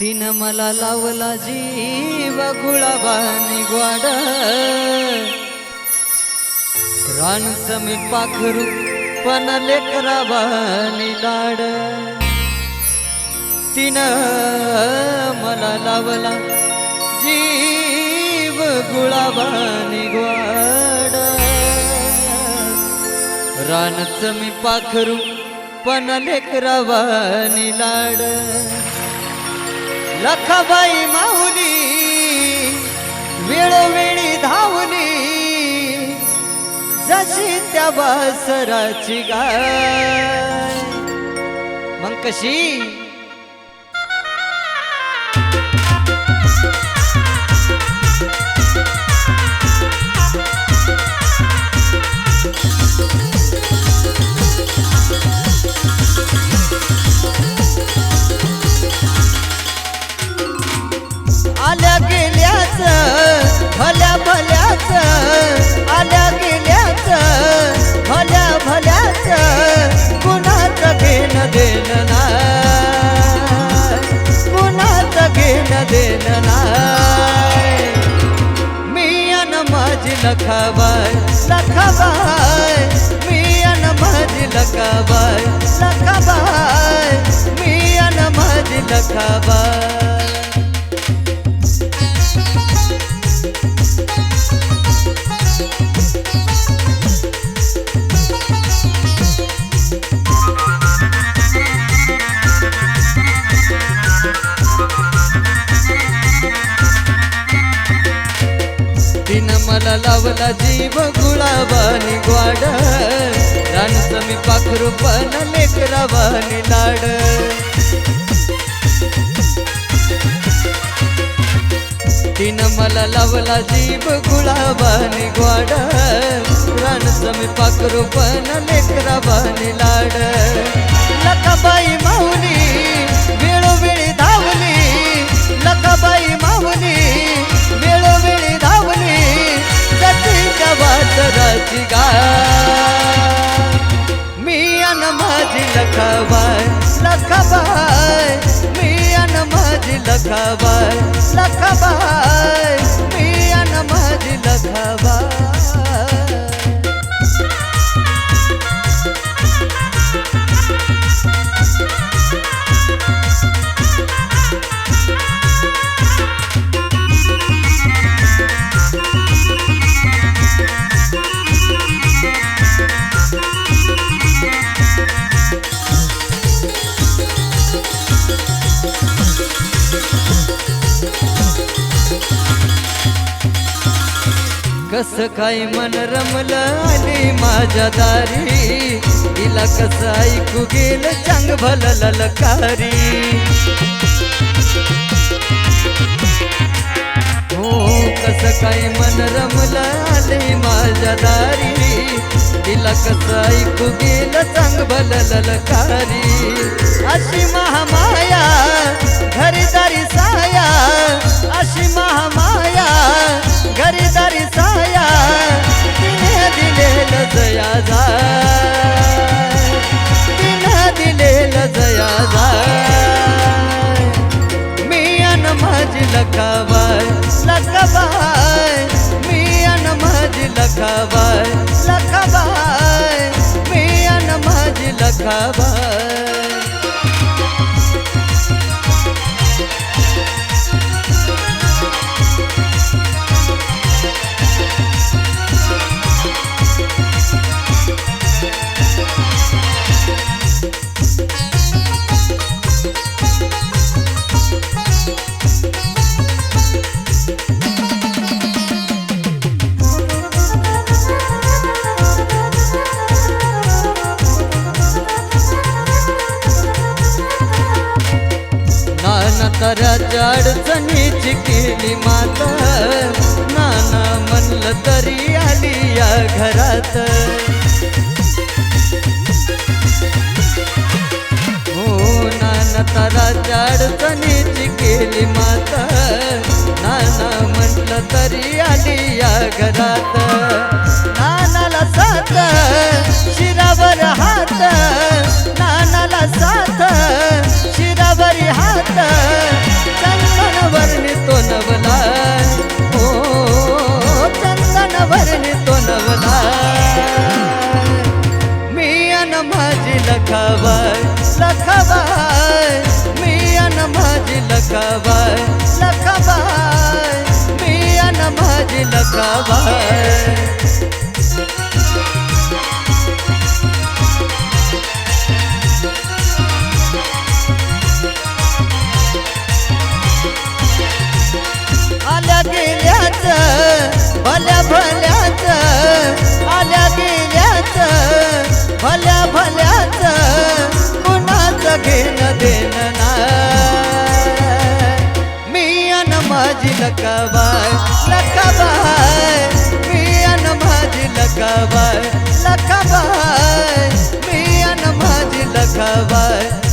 तिनं मला लावला जीव गुळाबानी ग्वाड रानच मी पाखरू पण लेकराबानी लाड तिनं मला लावला जीव गुळाबानी ग्वाड रानच मी पाखरू पण लेकरावानी लाड लखाबाई माऊली वेळोवेळी धावली. जशी त्या बासराची गाय. मग कशी? लखाबाय लखाबाय मी अन माझी लखाबाय लखाबाय मी अन माझी लखाबाय मला लावला जीव गुळावानी ग्वाड रानसमी मी पाखरू पण लेकरावानी लाड. तिनं मला लावला जीव गुळावानी ग्वाड रानसमी मी पाखरू पण लेकरावानी लाड. माझी लखाबाय लखाबाय मी अन माझी लखाबाय लखाबाय मी अन माझी कस काय मन रमलं आली माझ्या दारी? तिला कस ऐकू गेलं चांग भल ललकारी? हो कस काय मन रमलं आली माझ्या दारी? तिला कस ऐकू गेलं चांग भल ललकारी? अशी महामाया घरीदारी साया माझी लखाबाय लखाबाय मी अन माझी लखाबाय लखाबाय मी अन माझी लखाबाय नाना अडचणीची केली माता. नाना म्हणलं तरी आली या घरात. हो नाना तराच्या अडचणीची केली माता. नाना म्हटलं तरी आली या घरात. लखाबाय मी अन माझी लखाबाय लखाबाय मी अन माझी लखाबाय घेणं देणं नाय माझी लकाबाय लकाबाय मी अन माझी लकाबाय लकाबाय मी अन माझी लकाबाय लकाबाय मी अन माझी लकाबाय